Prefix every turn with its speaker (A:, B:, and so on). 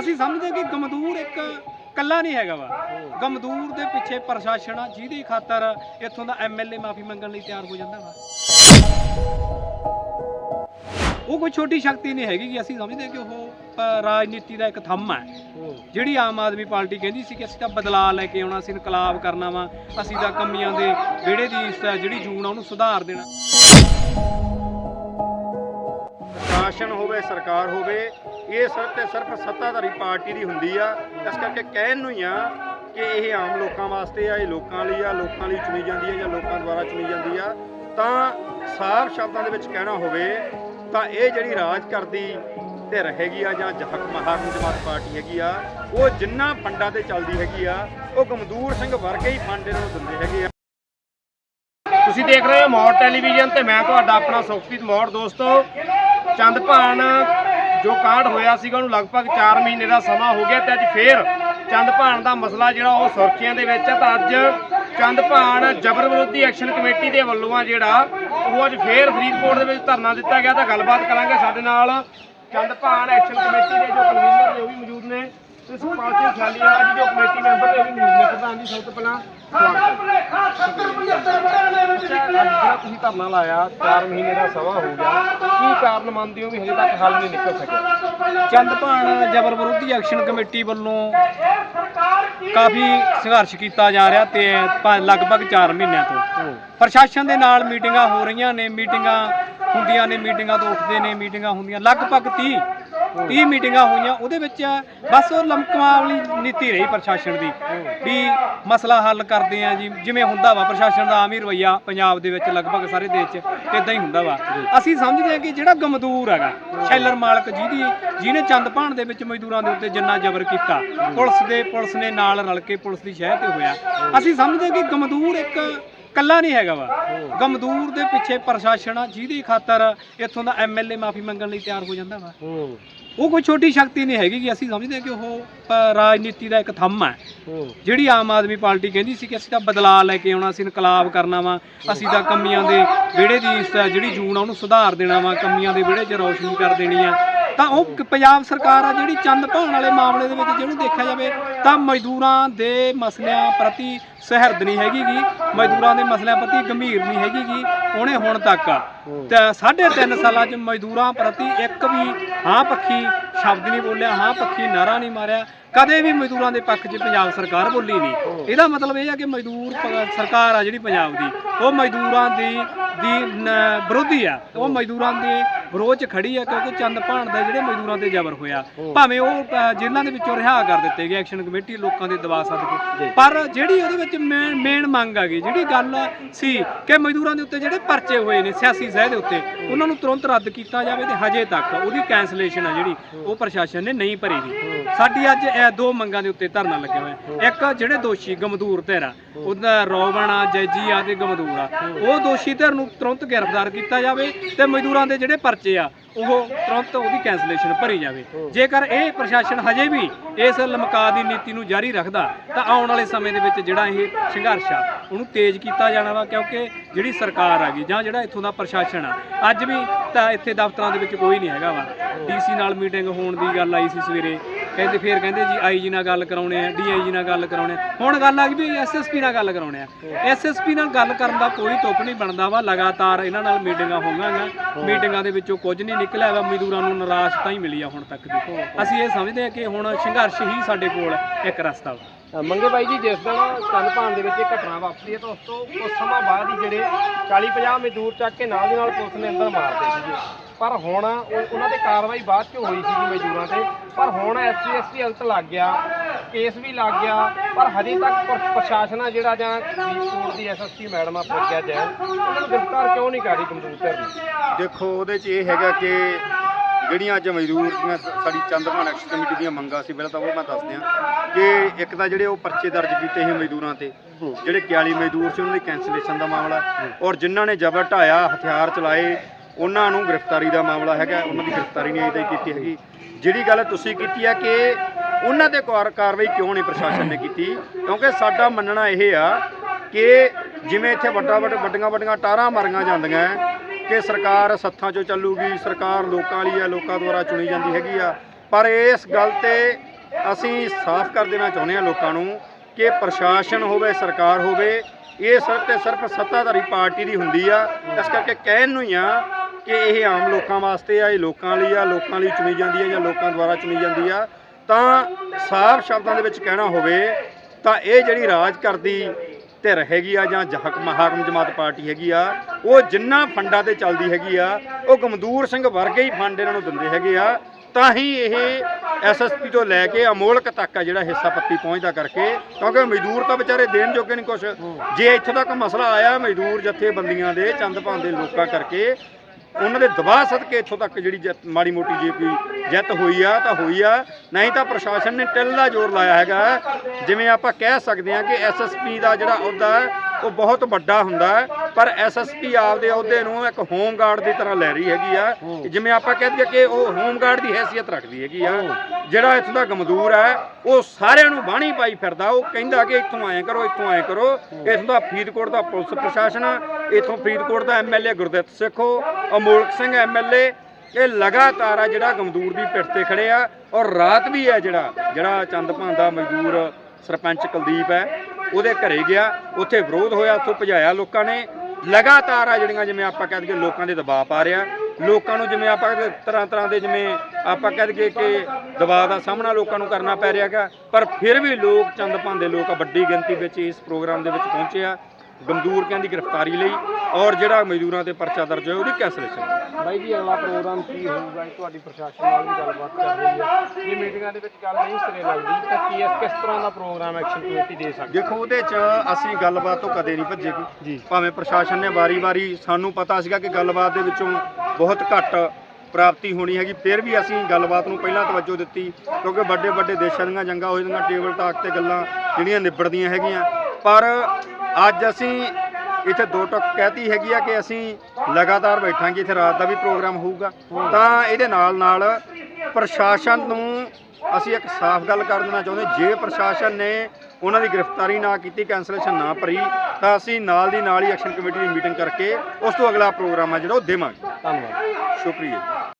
A: ਅਸੀਂ ਸਮਝਦੇ ਕਿ ਗਮਦੂਰ ਇੱਕ ਕੱਲਾ ਨਹੀਂ ਹੈਗਾ ਵਾ। ਗਮਦੂਰ ਦੇ ਪਿੱਛੇ ਪ੍ਰਸ਼ਾਸਨ ਆ, ਜਿਹਦੀ ਖਾਤਰ ਇੱਥੋਂ ਦਾ ਐਮਐਲਏ ਮਾਫੀ ਮੰਗਣ ਲਈ ਤਿਆਰ ਹੋ ਜਾਂਦਾ ਵਾ। ਉਹ ਕੋਈ ਛੋਟੀ ਸ਼ਕਤੀ ਨਹੀਂ ਹੈਗੀ ਕਿ ਅਸੀਂ ਸਮਝਦੇ ਕਿ ਉਹ ਪ- ਰਾਜਨੀਤੀ ਦਾ ਇੱਕ ਥੰਮ ਹੈ ਜਿਹੜੀ ਆਮ ਆਦਮੀ ਪਾਰਟੀ ਕਹਿੰਦੀ ਸੀ ਕਿ ਅਸੀਂ ਤਾਂ ਬਦਲਾਅ ਲੈ ਕੇ ਆਉਣਾ, ਅਸੀਂ ਇਨਕਲਾਬ ਕਰਨਾ ਵਾ, ਅਸੀਂ ਤਾਂ ਕਮੀਆਂ ਦੇ ਵਿਹੜੇ ਦੀ ਸ- ਜਿਹੜੀ ਜੂਨ ਆ, ਉਹਨੂੰ ਸੁਧਾਰ ਦੇਣਾ।
B: ਪ੍ਰਸ਼ਾਸਨ ਹੋਵੇ, ਸਰਕਾਰ ਹੋਵੇ, ਇਹ ਸਿਰਫ ਤੇ ਸਿਰਫ ਸੱਤਾਧਾਰੀ ਪਾਰਟੀ ਦੀ ਹੁੰਦੀ ਆ। ਇਸ ਕਰਕੇ ਕਹਿਣ ਨੂੰ ਹੀ ਆ ਕਿ ਇਹ ਆਮ ਲੋਕਾਂ ਵਾਸਤੇ ਆ, ਇਹ ਲੋਕਾਂ ਲਈ ਆ, ਲੋਕਾਂ ਲਈ ਚੁਣੀ ਜਾਂਦੀ ਆ ਜਾਂ ਲੋਕਾਂ ਦੁਆਰਾ ਚੁਣੀ ਜਾਂਦੀ ਆ। ਤਾਂ ਸਾਫ਼ ਸ਼ਬਦਾਂ ਦੇ ਵਿੱਚ ਕਹਿਣਾ ਹੋਵੇ, ਤਾਂ ਇਹ ਜਿਹੜੀ ਰਾਜ ਕਰਦੀ ਤੇ ਰਹੇਗੀ ਆ ਜਾਂ ਹੱਕ ਮਹਾਰਨ ਜਮਾਤ ਪਾਰਟੀ ਹੈਗੀ ਆ, ਉਹ ਜਿੰਨਾ ਫੰਡਾਂ ਤੇ ਚੱਲਦੀ ਹੈਗੀ ਆ, ਉਹ ਗਮਦੂਰ ਸਿੰਘ ਵਰਗੇ ਹੀ ਫੰਡ ਇਹਨਾਂ ਨੂੰ ਦਿੰਦੇ ਹੈਗੇ ਆ। ਤੁਸੀਂ ਦੇਖ ਰਹੇ ਹੋ ਮੌੜ ਟੈਲੀਵਿਜ਼ਨ ਤੇ ਮੈਂ ਤੁਹਾਡਾ ਆਪਣਾ ਸੁਖਪ੍ਰੀਤ ਮੌੜ, ਦੋਸਤੋ। ਚੰਦ ਚੰਦਭਾਨ ਜੋ ਕਾਂਡ ਹੋਇਆ ਸੀਗਾ, ਉਹਨੂੰ ਲਗਭਗ 4 ਮਹੀਨੇ ਦਾ ਸਮਾਂ ਹੋ ਗਿਆ ਤੇ ਅੱਜ ਫੇਰ ਚੰਦਭਾਨ ਦਾ ਮਸਲਾ ਜਿਹੜਾ ਉਹ ਸੁਰਖੀਆਂ ਦੇ ਵਿੱਚ ਹੈ ਤਾਂ ਅੱਜ ਚੰਦ ਚੰਦਭਾਨ ਜਬਰ ਵਿਰੋਧੀ ਐਕਸ਼ਨ ਕਮੇਟੀ ਦੇ ਵੱਲੋਂ ਆ ਜਿਹੜਾ, ਉਹ ਅੱਜ ਫੇਰ ਫਰੀਦਕੋਟ ਦੇ ਵਿੱਚ ਧਰਨਾ ਦਿੱਤਾ ਗਿਆ। ਤਾਂ ਗੱਲਬਾਤ ਕਰਾਂਗੇ ਸਾਡੇ ਨਾਲ। ਚੰਦ ਚੰਦਭਾਨ ਐਕਸ਼ਨ ਕਮੇਟੀ ਦੇ ਜੋ ਕਨਵੀਨਰ ਨੇ, ਉਹ ਵੀ ਮੌਜੂਦ ਨੇ। ਤੇ ਸੁਖਪਾਲ ਸਿੰਘ ਖਿਆਲੀਆ ਜੀ ਜੋ ਕਮੇਟੀ ਮੈਂਬਰ ਨੇ ਉਹ ਵੀ ਮੌਜੂਦ ਨੇ ਪ੍ਰਧਾਨ ਜੀ ਸਭ ਤੋਂ ਪਹਿਲਾਂ ਸਵਾਗਤ ਹੈ ਅੱਜ ਜਿਹੜਾ ਤੁਸੀਂ ਧਰਨਾ ਲਾਇਆ 4 ਮਹੀਨੇ ਦਾ ਸਮਾਂ ਹੋ ਗਿਆ ਕੀ ਕਾਰਨ ਮੰਨਦੇ ਹੋ ਵੀ ਹਜੇ ਤੱਕ ਹੱਲ ਨਹੀਂ ਨਿਕਲ ਸਕਿਆ?
A: ਚੰਦਪਾਣ ਜਬਰ ਵਿਰੋਧੀ ਐਕਸ਼ਨ ਕਮੇਟੀ ਵੱਲੋਂ ਕਾਫੀ ਸੰਘਰਸ਼ ਕੀਤਾ ਜਾ ਰਿਹਾ ਤੇ ਲਗਭਗ 4 ਮਹੀਨਿਆਂ ਤੋਂ। ਪ੍ਰਸ਼ਾਸਨ ਦੇ ਨਾਲ ਮੀਟਿੰਗਾਂ ਹੋ ਰਹੀਆਂ ਨੇ ਮੀਟਿੰਗਾਂ ਹੁੰਦੀਆਂ ਨੇ ਮੀਟਿੰਗਾਂ ਤੋਂ ਉੱਠਦੇ ਨੇ ਮੀਟਿੰਗਾਂ ਹੁੰਦੀਆਂ। ਲਗਭਗ 30 30 ਮੀਟਿੰਗਾਂ ਹੋਈਆਂ, ਉਹਦੇ ਵਿੱਚ ਬਸ ਉਹ ਲਮਕਵਾ ਵਾਲੀ ਨੀਤੀ ਰਹੀ ਪ੍ਰਸ਼ਾਸਨ ਦੀ, ਵੀ ਮਸਲਾ ਹੱਲ ਕਰਦੇ ਆ ਜੀ, ਜਿਵੇਂ ਹੁੰਦਾ ਵਾ, ਪ੍ਰਸ਼ਾਸਨ ਦਾ ਆਮ ਹੀ ਰਵਈਆ ਪੰਜਾਬ ਦੇ ਵਿੱਚ ਲਗਭਗ ਸਾਰੇ ਦੇਸ਼ 'ਚ ਇਦਾਂ ਹੀ ਹੁੰਦਾ ਵਾ। ਅਸੀਂ ਸਮਝਦੇ ਹਾਂ ਕਿ ਜਿਹੜਾ ਗਮਦੂਰ ਹੈਗਾ, ਸ਼ੈਲਰ ਮਾਲਕ ਜਿਹਦੀ, ਜਿਹਨੇ ਚੰਦ ਭਾਣ ਦੇ ਵਿੱਚ ਮਜ਼ਦੂਰਾਂ ਦੇ ਉੱਤੇ ਜਿੰਨਾ ਜ਼ਬਰ ਕੀਤਾ, ਪੁਲਿਸ ਦੇ, ਪੁਲਿਸ ਨੇ ਨਾਲ ਰਲ ਕੇ ਪੁਲਿਸ ਦੀ ਸ਼ਹਿ ਤੇ ਹੋਇਆ। ਅਸੀਂ ਸਮਝਦੇ ਹਾਂ ਕਿ ਗਮਦੂਰ ਇੱਕ ਕੱਲਾ ਨਹੀਂ ਹੈਗਾ ਵਾ। ਗਮਦੂਰ ਦੇ ਪਿੱਛੇ ਪ੍ਰਸ਼ਾਸਨ ਆ, ਜਿਹਦੀ ਖਾਤਰ ਇੱਥੋਂ ਦਾ ਐਮਐਲਏ ਮਾਫੀ ਮੰਗਣ ਲਈ ਤਿਆਰ ਹੋ ਜਾਂਦਾ ਵਾ। ਉਹ ਕੋਈ ਛੋਟੀ ਸ਼ਕਤੀ ਨਹੀਂ ਹੈਗੀ ਕਿ ਅਸੀਂ ਸਮਝਦੇ ਹਾਂ ਕਿ ਉਹ ਰਾਜਨੀਤੀ ਦਾ ਇੱਕ ਥੰਮ ਹੈ। ਜਿਹੜੀ ਆਮ ਆਦਮੀ ਪਾਰਟੀ ਕਹਿੰਦੀ ਸੀ ਕਿ ਅਸੀਂ ਤਾਂ ਬਦਲਾਅ ਲੈ ਕੇ ਆਉਣਾ ਅਸੀਂ ਇਨਕਲਾਬ ਕਰਨਾ ਵਾ ਅਸੀਂ ਤਾਂ ਕਮੀਆਂ ਦੇ ਵਿਹੜੇ ਦੀ ਜਿਹੜੀ ਜੂਨ ਆ ਉਹਨੂੰ ਸੁਧਾਰ ਦੇਣਾ ਵਾ ਕਮੀਆਂ ਦੇ ਵਿਹੜੇ 'ਚ ਰੌਸ਼ਨੀ ਕਰ ਦੇਣੀ ਆ। ਤਾਂ ਉਹ ਕ- ਪੰਜਾਬ ਸਰਕਾਰ ਆ ਜਿਹੜੀ ਚੰਦ ਭਾਣ ਵਾਲੇ ਮਾਮਲੇ ਦੇ ਵਿੱਚ ਜਿਹਨੂੰ ਦੇਖਿਆ ਜਾਵੇ ਤਾਂ ਮਜ਼ਦੂਰਾਂ ਦੇ ਮਸਲਿਆਂ ਪ੍ਰਤੀ ਸਹਿਰਦ ਨਹੀਂ ਹੈਗੀ ਗੀ ਮਜ਼ਦੂਰਾਂ ਦੇ ਮਸਲਿਆਂ ਪ੍ਰਤੀ ਗੰਭੀਰ ਨਹੀਂ ਹੈਗੀ ਗੀ ਉਹਨੇ ਹੁਣ ਤੱਕ। ਤੇ ਸਾਢੇ ਤਿੰਨ ਸਾਲਾਂ 'ਚ ਮਜ਼ਦੂਰਾਂ ਪ੍ਰਤੀ ਇੱਕ ਵੀ ਹਾਂ ਪੱਖੀ ਸ਼ਬਦ ਨਹੀਂ ਬੋਲਿਆ ਹਾਂ ਪੱਖੀ ਨਾਰਾ ਨਹੀਂ ਮਾਰਿਆ। ਕਦੇ ਵੀ ਮਜ਼ਦੂਰਾਂ ਦੇ ਪੱਖ 'ਚ ਪੰਜਾਬ ਸਰਕਾਰ ਬੋਲੀ ਨਹੀਂ। ਇਹਦਾ ਮਤਲਬ ਇਹ ਆ ਕਿ ਮਜ਼ਦੂਰ ਸਰਕਾਰ ਆ ਜਿਹੜੀ ਪੰਜਾਬ ਦੀ। ਉਹ ਮਜ਼ਦੂਰਾਂ ਦੀ ਦੀ ਵਿਰੋਧੀ ਆ। ਉਹ ਮਜ਼ਦੂਰਾਂ ਦੇ ਵਿਰੋਧ 'ਚ ਖੜੀ ਆ ਕਿਉਂਕਿ ਚੰਦ ਭਾਣ ਦਾ ਜਿਹੜੇ ਮਜ਼ਦੂਰਾਂ ਤੇ ਜ਼ਬਰ ਹੋਇਆ। ਭਾਵੇਂ ਉਹ ਜੇਲ੍ਹਾਂ ਦੇ ਵਿੱਚੋਂ ਰਿਹਾ ਕਰ ਦਿੱਤੇ ਗਏ ਐਕਸ਼ਨ ਕਮੇਟੀ ਲੋਕਾਂ ਦੇ ਦਬਾਅ ਸਦਕੇ ਪਰ ਜਿਹੜੀ ਉਹਦੇ ਵਿੱਚ ਮੇਨ ਮੰਗ ਆ ਗਈ ਜਿਹੜੀ ਗੱਲ ਸੀ ਕਿ ਮਜ਼ਦੂਰਾਂ ਦੇ ਉੱਤੇ ਜਿਹੜੇ ਪਰਚੇ ਹੋਏ ਨੇ ਸਿਆਸੀ ਜ਼ਹਿ ਦੇ ਉੱਤੇ ਉਹਨਾਂ ਨੂੰ ਤੁਰੰਤ ਰੱਦ ਕੀਤਾ ਜਾਵੇ ਤੇ ਹਜੇ ਤੱਕ ਉਹਦੀ ਕੈਂਸਲੇਸ਼ਨ ਆ ਜਿਹੜੀ। ਉਹ ਪ੍ਰਸ਼ਾਸਨ ਨੇ ਨਹੀਂ ਭਰੀ ਗਈ ਸਾਡੀ ਅੱਜ ਇਹ ਦੋ ਮੰਗਾਂ ਦੇ ਉੱਤੇ ਧਰਨਾ ਲੱਗਿਆ ਹੋਇਆ। ਇੱਕ ਜਿਹੜੇ ਦੋਸ਼ੀ ਗਮਦੂਰ ਧਿਰ ਉਹਦਾ ਰੋਵਣ ਆ ਜੈਜੀ ਆ ਤੇ ਗਮਦੂਰ ਆ। ਉਹ ਦੋਸ਼ੀ ਧਿਰ ਨੂੰ ਤੁਰੰਤ ਗ੍ਰਿਫਤਾਰ ਕੀਤਾ ਜਾਵੇ ਤੇ ਮਜ਼ਦੂਰਾਂ ਦੇ ਜਿਹੜੇ ਪਰਚੇ ਆ ਉਹ ਤੁਰੰਤ ਉਹਦੀ ਕੈਂਸਲੇਸ਼ਨ ਭਰੀ ਜਾਵੇ। ਜੇਕਰ ਇਹ ਪ੍ਰਸ਼ਾਸਨ ਹਜੇ ਵੀ ਇਸ ਲਮਕਾ ਦੀ ਨੀਤੀ ਨੂੰ ਜਾਰੀ ਰੱਖਦਾ, ਤਾਂ ਆਉਣ ਵਾਲੇ ਸਮੇਂ ਦੇ ਵਿੱਚ ਜਿਹੜਾ ਇਹ ਸੰਘਰਸ਼ ਆ, ਉਹਨੂੰ ਤੇਜ਼ ਕੀਤਾ ਜਾਣਾ ਵਾ, ਕਿਉਂਕਿ ਜਿਹੜੀ ਸਰਕਾਰ ਆ ਗਈ, ਜਾਂ ਜਿਹੜਾ ਇੱਥੋਂ ਦਾ ਪ੍ਰਸ਼ਾਸਨ ਆ, ਅੱਜ ਵੀ ਤਾਂ ਇੱਥੇ ਦਫ਼ਤਰਾਂ ਦੇ ਵਿੱਚ ਕੋਈ ਨਹੀਂ ਹੈਗਾ ਵਾ। ਡੀਸੀ ਨਾਲ ਮੀਟਿੰਗ ਹੋਣ ਦੀ ਗੱਲ ਆਈ ਸੀ ਸਵੇਰੇ। ਕਹਿੰਦੇ ਫੇਰ ਕਹਿੰਦੇ ਜੀ ਆਈ ਜੀ ਨਾਲ ਗੱਲ ਕਰਾਉਣੇ ਆ ਡੀਆਈ ਨਾਲ ਗੱਲ ਕਰਾਉਣੇ ਆ। ਹੁਣ ਗੱਲ ਆ ਗਈ ਵੀ ਐਸਐਸਪੀ ਨਾਲ ਗੱਲ ਕਰਾਉਣੇ ਆ। ਐਸਐਸਪੀ ਨਾਲ ਗੱਲ ਕਰਨ ਦਾ ਕੋਈ ਤੁਕ ਨਹੀਂ ਬਣਦਾ ਵਾ, ਲਗਾਤਾਰ ਇਹਨਾਂ ਨਾਲ ਮੀਟਿੰਗਾਂ ਹੋਈਆਂ ਮੀਟਿੰਗਾਂ ਦੇ ਵਿੱਚੋਂ ਕੁਝ ਨਹੀਂ ਨਿਕਲਿਆ ਵਾ ਮਜ਼ਦੂਰਾਂ ਨੂੰ ਨਿਰਾਸ਼ਤਾ ਹੀ ਮਿਲੀ ਆ ਹੁਣ ਤੱਕ ਦੀ। ਅਸੀਂ ਇਹ ਸਮਝਦੇ ਹਾਂ ਕਿ ਹੁਣ ਸੰਘਰਸ਼ ਹੀ ਸਾਡੇ ਕੋਲ ਇੱਕ ਰਸਤਾ ਵਾ।
B: ਮੰਗੇ ਬਾਈ ਜੀ, ਜਿਸ ਦਿਨ ਚੰਦਪਾਨ ਦੇ ਵਿੱਚ ਇਹ ਘਟਨਾ ਵਾਪਰੀ ਹੈ, ਤਾਂ ਉਸ ਤੋਂ ਕੁਝ ਸਮਾਂ ਬਾਅਦ ਹੀ ਜਿਹੜੇ 40 50 ਮਜ਼ਦੂਰ ਚੱਕ ਕੇ ਨਾਲ ਦੇ ਨਾਲ ਪੁਲਿਸ ਨੇ ਅੰਦਰ ਮਾਰਦੇ ਸੀਗੇ ਪਰ ਹੁਣ ਉਹ- ਉਹਨਾਂ ਤੇ ਕਾਰਵਾਈ ਬਾਅਦ ਚ ਹੋਈ ਸੀਗੀ ਮਜ਼ਦੂਰਾਂ ਤੇ। ਪਰ ਹੁਣ ਐਸਸੀ ਐਸਟੀ ਅਲਟ ਲੱਗ ਗਿਆ। ਕੇਸ ਵੀ ਲੱਗ ਗਿਆ। ਪਰ ਹਜੇ ਤੱਕ ਪ੍ਰ- ਪ੍ਰਸ਼ਾਸਨ ਆ ਜਿਹੜਾ ਜਾਂ ਫਰੀਦਕੋਟ ਦੀ ਐਸਐਸਪੀ ਮੈਡਮ ਆ, ਪ੍ਰਗਿਆ ਜੈਨ, ਉਹਨਾਂ ਨੂੰ ਗ੍ਰਿਫਤਾਰ ਕਿਉਂ ਨਹੀਂ ਕਰ ਰਹੀ ਗੰਦੂਰ ਧਿਰ
C: ਦੇਖੋ, ਉਹਦੇ 'ਚ ਇਹ ਹੈਗਾ ਕਿ ਜਿਹੜੀਆਂ ਅੱਜ ਮਜ਼ਦੂਰ ਦੀਆਂ ਸ- ਸਾਡੀ ਚੰਦਮਾਨ ਐਕਸ਼ਨ ਕਮੇਟੀ ਦੀਆਂ ਮੰਗਾਂ ਸੀ, ਪਹਿਲਾਂ ਤਾਂ ਉਹ ਮੈਂ ਦੱਸ ਦਿਆਂ ਕਿ ਇੱਕ ਤਾਂ ਜਿਹੜੇ ਉਹ ਪਰਚੇ ਦਰਜ ਕੀਤੇ ਸੀ ਮਜ਼ਦੂਰਾਂ ਤੇ, ਜਿਹੜੇ 41 ਮਜ਼ਦੂਰ ਸੀ, ਉਹਨਾਂ ਦੀ ਕੈਂਸਲੇਸ਼ਨ ਦਾ ਮਾਮਲਾ ਔਰ ਜਿਨ੍ਹਾਂ ਨੇ ਜ਼ਬਰ ਢਾਇਆ, ਹਥਿਆਰ ਚਲਾਏ ਉਹਨਾਂ ਨੂੰ ਗ੍ਰਿਫਤਾਰੀ ਦਾ ਮਾਮਲਾ ਹੈਗਾ, ਉਹਨਾਂ ਦੀ ਗ੍ਰਿਫਤਾਰੀ ਨਹੀਂ ਅਜੇ ਕੀਤੀ ਹੈਗੀ। ਜਿਹੜੀ ਗੱਲ ਤੁਸੀਂ ਕੀਤੀ ਹੈ ਕਿ ਉਹਨਾਂ ਤੇ ਕਾਰ- ਕਾਰਵਾਈ ਕਿਉਂ ਨਹੀਂ ਪ੍ਰਸ਼ਾਸਨ ਨੇ ਕੀਤੀ? ਕਿਉਂਕਿ ਸਾਡਾ ਮੰਨਣਾ ਇਹ ਆ ਕਿ ਜਿਵੇਂ ਇੱਥੇ ਵੱਡਾ ਵੱਡ, ਵੱਡੀਆਂ ਵੱਡੀਆਂ ਟਾਰਾਂ ਮਾਰੀਆਂ ਜਾਂਦੀਆਂ ਕਿ ਸਰਕਾਰ ਸੱਥਾਂ 'ਚੋਂ ਚੱਲੂਗੀ, ਸਰਕਾਰ ਲੋਕਾਂ ਲਈ ਆ ਲੋਕਾਂ ਦੁਆਰਾ ਚੁਣੀ ਜਾਂਦੀ ਹੈਗੀ ਆ। ਪਰ ਇਸ ਗੱਲ ਤੇ ਅਸੀਂ ਸਾਫ਼ ਕਰ ਦੇਣਾ ਚਾਹੁੰਦੇ ਹਾਂ ਲੋਕਾਂ ਨੂੰ ਕਿ ਪ੍ਰਸ਼ਾਸਨ ਹੋਵੇ, ਸਰਕਾਰ ਹੋਵੇ, ਇਹ ਸਿਰਫ ਤੇ ਸਿਰਫ ਸੱਤਾਧਾਰੀ ਪਾਰਟੀ ਦੀ ਹੁੰਦੀ ਆ। ਇਸ ਕਰਕੇ ਕਹਿਣ ਨੂੰ ਹੀ ਆ ਕਿ ਇਹ ਆਮ ਲੋਕਾਂ ਵਾਸਤੇ ਆ, ਇਹ ਲੋਕਾਂ ਲਈ ਆ, ਲੋਕਾਂ ਲਈ ਚੁਣੀ ਜਾਂਦੀ ਹੈ ਜਾਂ ਲੋਕਾਂ ਦੁਆਰਾ ਚੁਣੀ ਜਾਂਦੀ ਆ, ਤਾਂ ਸਾਫ਼ ਸ਼ਬਦਾਂ ਦੇ ਵਿੱਚ ਕਹਿਣਾ ਹੋਵੇ, ਤਾਂ ਇਹ ਜਿਹੜੀ ਰਾਜ ਕਰਦੀ ਧਿਰ ਹੈਗੀ ਆ ਜਾਂ ਹਾਕਮ ਹਾਕਮ ਜਮਾਤ ਪਾਰਟੀ ਹੈਗੀ ਆ, ਉਹ ਜਿੰਨਾ ਫੰਡਾਂ ਤੇ ਚੱਲਦੀ ਹੈਗੀ ਆ, ਉਹ ਗਮਦੂਰ ਸਿੰਘ ਵਰਗੇ ਹੀ ਫੰਡ ਇਹਨਾਂ ਨੂੰ ਦਿੰਦੇ ਹੈਗੇ ਆ, ਤਾਂ ਹੀ ਇਹ ਐਸਐਸਪੀ ਤੋਂ ਲੈ ਕੇ ਅਮੋਲਕ ਤੱਕ ਆ ਜਿਹੜਾ ਹਿੱਸਾ ਪੱਤੀ ਪਹੁੰਚਦਾ ਕਰਕੇ, ਕਿਉਂਕਿ ਮਜ਼ਦੂਰ ਤਾਂ ਵਿਚਾਰੇ ਦੇਣ ਜੋਗੇ ਨਹੀਂ ਕੁਛ। ਜੇ ਇੱਥੋਂ ਤੱਕ ਮਸਲਾ ਆਇਆ ਮਜ਼ਦੂਰ ਜਥੇਬੰਦੀਆਂ ਦੇ ਚੰਦਪਾਂ ਦੇ ਲੋਕਾਂ ਕਰਕੇ ਉਹਨਾਂ ਦੇ ਦਬਾਅ ਸਦਕੇ ਇੱਥੋਂ ਤੱਕ ਜਿਹੜੀ ਜਿੱਤ- ਮਾੜੀ ਮੋਟੀ ਜੇ ਕੋਈ ਜਿੱਤ ਹੋਈ ਆ, ਤਾਂ ਹੋਈ ਆ। ਨਹੀਂ ਤਾਂ ਪ੍ਰਸ਼ਾਸਨ ਨੇ ਟਿੱਲ ਦਾ ਜ਼ੋਰ ਲਾਇਆ ਹੈਗਾ। ਜਿਵੇਂ ਆਪਾਂ ਕਹਿ ਸਕਦੇ ਹਾਂ ਕਿ ਐਸਐਸਪੀ ਦਾ ਜਿਹੜਾ ਅਹੁਦਾ ਹੈ, ਉਹ ਬਹੁਤ ਵੱਡਾ ਹੁੰਦਾ ਹੈ। ਪਰ ਐਸਐਸਪੀ ਆਪਦੇ ਅਹੁਦੇ ਨੂੰ ਇੱਕ ਹੋਮ ਗਾਰਡ ਦੀ ਤਰ੍ਹਾਂ ਲੈ ਰਹੀ ਹੈਗੀ ਆ। ਜਿਵੇਂ ਆਪਾਂ ਕਹਿ ਦਈਏ ਕਿ ਉਹ ਹੋਮ ਗਾਰਡ ਦੀ ਹੈਸੀਅਤ ਰੱਖਦੀ ਹੈਗੀ ਆ। ਜਿਹੜਾ ਇੱਥੋਂ ਦਾ ਗਮਦੂਰ ਹੈ, ਉਹ ਸਾਰਿਆਂ ਨੂੰ ਬਾਣੀ ਪਾਈ ਫਿਰਦਾ। ਉਹ ਕਹਿੰਦਾ ਕਿ ਇੱਥੋਂ ਆਏ ਕਰੋ, ਇੱਥੋਂ ਆਏ ਕਰੋ। ਇੱਥੋਂ ਦਾ ਫਰੀਦਕੋਟ ਦਾ ਪੁਲਿਸ ਪ੍ਰਸ਼ਾਸਨ ਇੱਥੋਂ ਫਰੀਦਕੋਟ ਦਾ ਐਮਐਲਏ ਗੁਰਦਿੱਤ ਸਿੱਖੋ ਅਮੋਲਕ ਸਿੰਘ ਐਮਐਲਏ ਇਹ ਲਗਾਤਾਰ ਆ ਜਿਹੜਾ ਗਮਦੂਰ ਦੀ ਪਿੱਠ ਤੇ ਖੜੇ ਆ। ਔਰ ਰਾਤ ਵੀ ਹੈ ਜਿਹੜਾ ਜਿਹੜਾ ਚੰਦਪਾਂ ਦਾ ਮਜ਼ਦੂਰ ਸਰਪੰਚ ਕੁਲਦੀਪ ਹੈ, ਉਹਦੇ ਘਰੇ ਗਿਆ। ਉੱਥੇ ਵਿਰੋਧ ਹੋਇਆ, ਉੱਥੋਂ ਭਜਾਇਆ ਲੋਕਾਂ ਨੇ। ਲਗਾਤਾਰ ਆ ਜਿਹੜੀਆਂ ਜਿਵੇਂ ਆਪਾਂ ਕਹਿ ਦਈਏ ਲੋਕਾਂ ਦੇ ਦਬਾਅ ਪਾ ਰਿਹਾ ਲੋਕਾਂ ਨੂੰ ਜਿਵੇਂ ਆਪਾਂ ਕਹਿੰਦੇ ਤਰ੍ਹਾਂ ਤਰ੍ਹਾਂ ਦੇ ਜਿਵੇਂ ਆਪਾਂ ਕਹਿ ਦਈਏ ਕਿ ਦਬਾਅ ਦਾ ਸਾਹਮਣਾ ਲੋਕਾਂ ਨੂੰ ਕਰਨਾ ਪੈ ਰਿਹਾ ਹੈਗਾ। ਪਰ ਫਿਰ ਵੀ ਲੋਕ ਚੰਦਪਾਂ ਦੇ ਲੋਕ ਵੱਡੀ ਗਿਣਤੀ ਵਿੱਚ ਇਸ ਪ੍ਰੋਗਰਾਮ ਦੇ ਵਿੱਚ ਪਹੁੰਚੇ ਆ। ਗਮਦੂਰਕਿਆਂ ਦੀ ਗ੍ਰਿਫਤਾਰੀ ਲਈ ਔਰ ਜਿਹੜਾ ਮਜ਼ਦੂਰਾਂ ਤੇ ਪਰਚਾ ਦਰਜ ਹੋਇਆ ਉਹਦੀ ਕੈਂਸਲੇਸ਼ਨ
A: ਬਾਈ ਜੀ ਅਗਲਾ ਪ੍ਰੋਗਰਾਮ ਕੀ ਹੋਊਗਾ? ਇਹ ਤੁਹਾਡੀ ਪ੍ਰਸ਼ਾਸਨ ਨਾਲ ਵੀ ਗੱਲਬਾਤ ਕਰ ਰਹੀ ਹੈ। ਇਹ ਮੀਟਿੰਗਾਂ ਦੇ ਵਿੱਚ ਗੱਲ ਨਹੀਂ ਸਿਰੇ ਲੱਗਦੀ ਤਾਂ ਕੀ ਕਿਸ ਤਰ੍ਹਾਂ ਦਾ ਪ੍ਰੋਗਰਾਮ ਐਕਸ਼ਨ ਕਮੇਟੀ ਦੇ ਸਕਦੀ
C: ਦੇਖੋ ਉਹਦੇ 'ਚ ਅਸੀਂ ਗੱਲਬਾਤ ਤੋਂ ਕਦੇ ਨਹੀਂ ਭੱਜੇਗੀ।
A: ਜੀ।
C: ਭਾਵੇਂ ਪ੍ਰਸ਼ਾਸਨ ਨੇ ਵਾਰੀ-ਵਾਰੀ ਸਾਨੂੰ ਪਤਾ ਸੀਗਾ ਕਿ ਗੱਲਬਾਤ ਦੇ ਵਿੱਚੋਂ ਬਹੁਤ ਘੱਟ ਪ੍ਰਾਪਤੀ ਹੋਣੀ ਹੈਗੀ ਫਿਰ ਵੀ ਅਸੀਂ ਗੱਲਬਾਤ ਨੂੰ ਪਹਿਲਾਂ ਤਵੱਜੋ ਦਿੱਤੀ ਕਿਉਂਕਿ ਵੱਡੇ ਵੱਡੇ ਦੇਸ਼ਾਂ ਦੀਆਂ ਜੰਗਾਂ ਹੋ ਜਾਂਦੀਆਂ ਟੇਬਲ ਟਾਕ ਤੇ ਗੱਲਾਂ ਜਿਹੜੀਆਂ ਨਿਬੜਦੀਆਂ ਹੈਗੀਆਂ। ਪਰ ਅੱਜ ਅਸੀਂ ਇੱਥੇ ਦੋ ਟੁਕ ਕਹਿਤੀ ਹੈਗੀ ਆ ਕਿ ਅਸੀਂ ਲਗਾਤਾਰ ਬੈਠਾਂਗੇ ਇੱਥੇ ਰਾਤ ਦਾ ਵੀ ਪ੍ਰੋਗਰਾਮ ਹੋਊਗਾ। ਤਾਂ ਇਹਦੇ ਨਾਲ ਨਾਲ ਪ੍ਰਸ਼ਾਸਨ ਨੂੰ ਅਸੀਂ ਇੱਕ ਸਾਫ਼ ਗੱਲ ਕਰ ਦੇਣਾ ਚਾਹੁੰਦੇ ਜੇ ਪ੍ਰਸ਼ਾਸਨ ਨੇ ਉਹਨਾਂ ਦੀ ਗ੍ਰਿਫਤਾਰੀ ਨਾ ਕੀਤੀ ਕੈਂਸਲੇਸ਼ਨ ਨਾ ਭਰੀ ਤਾਂ ਅਸੀਂ ਨਾਲ ਦੀ ਨਾਲ ਹੀ ਐਕਸ਼ਨ ਕਮੇਟੀ ਦੀ ਮੀਟਿੰਗ ਕਰਕੇ ਉਸ ਤੋਂ ਅਗਲਾ ਪ੍ਰੋਗਰਾਮ ਆ ਜਿਹੜਾ ਉਹ ਦੇਵਾਂਗੇ।
A: ਧੰਨਵਾਦ।
C: ਸ਼ੁਕਰੀਆ